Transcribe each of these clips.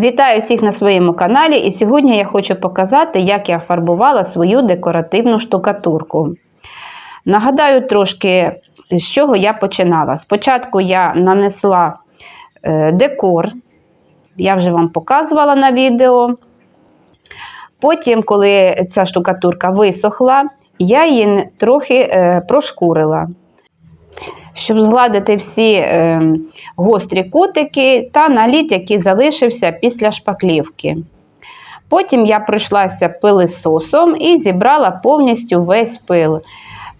Вітаю всіх на своєму каналі, і сьогодні я хочу показати, як я фарбувала свою декоративну штукатурку. Нагадаю трошки, з чого я починала. Спочатку я нанесла е, декор, я вже вам показувала на відео. Потім, коли ця штукатурка висохла, я її трохи е, прошкурила щоб згладити всі е, гострі кутики та наліт, який залишився після шпаклівки. Потім я пройшлася пилисосом і зібрала повністю весь пил.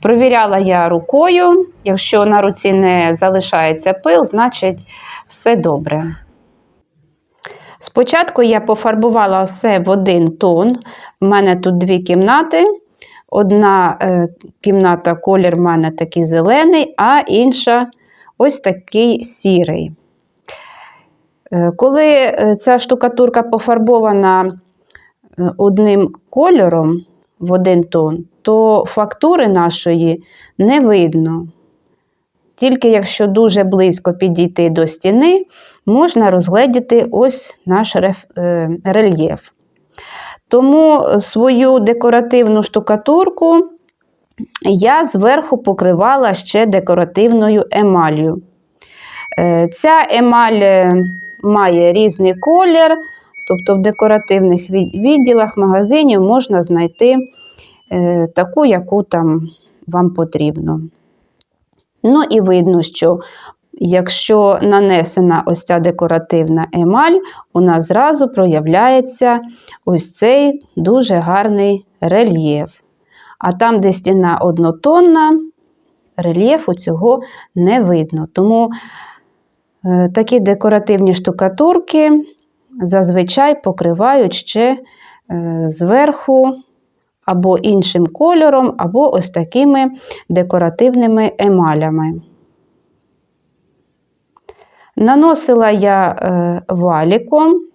Провіряла я рукою, якщо на руці не залишається пил, значить все добре. Спочатку я пофарбувала все в один тон. У мене тут дві кімнати. Одна е, кімната, колір в мене такий зелений, а інша ось такий сірий. Е, коли е, ця штукатурка пофарбована одним кольором в один тон, то фактури нашої не видно. Тільки якщо дуже близько підійти до стіни, можна розгледіти ось наш рельєф. Тому свою декоративну штукатурку я зверху покривала ще декоративною емаллю. Е, ця емаль е, має різний колір, тобто в декоративних відділах магазинів можна знайти е, таку, яку там вам потрібно. Ну і видно, що Якщо нанесена ось ця декоративна емаль, у нас зразу проявляється ось цей дуже гарний рельєф. А там, де стіна однотонна, рельєфу цього не видно. Тому е, такі декоративні штукатурки зазвичай покривають ще е, зверху або іншим кольором, або ось такими декоративними емалями. Наносила я е, валіком.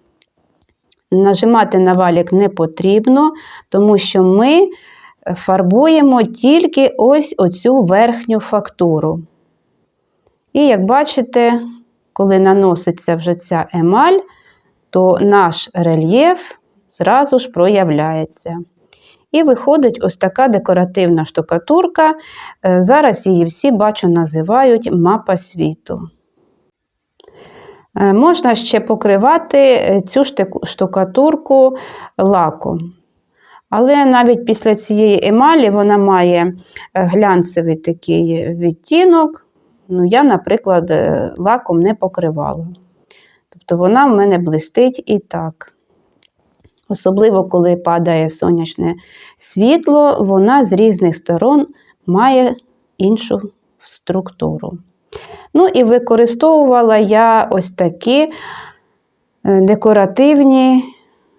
Нажимати на валік не потрібно, тому що ми фарбуємо тільки ось оцю верхню фактуру. І як бачите, коли наноситься вже ця емаль, то наш рельєф зразу ж проявляється. І виходить ось така декоративна штукатурка. Е, зараз її всі бачу називають мапа світу. Е, можна ще покривати е, цю штукатурку лаком. Але навіть після цієї емалі вона має е, глянцевий такий відтінок. Ну, Я, наприклад, лаком не покривала. Тобто вона в мене блистить і так. Особливо, коли падає сонячне світло, вона з різних сторон має іншу структуру. Ну і використовувала я ось такі е, декоративні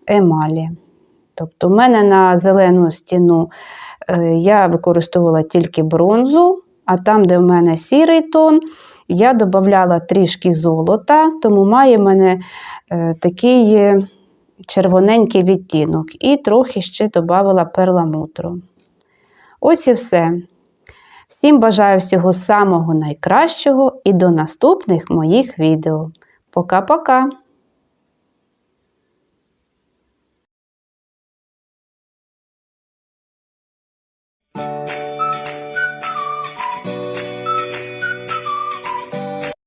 емалі. Тобто, в мене на зелену стіну е, я використовувала тільки бронзу, а там, де в мене сірий тон, я додавала трішки золота, тому має в мене е, такий червоненький відтінок, і трохи ще додавала перламутру. Ось і все. Всім бажаю всього самого найкращого і до наступних моїх відео. Пока-пока!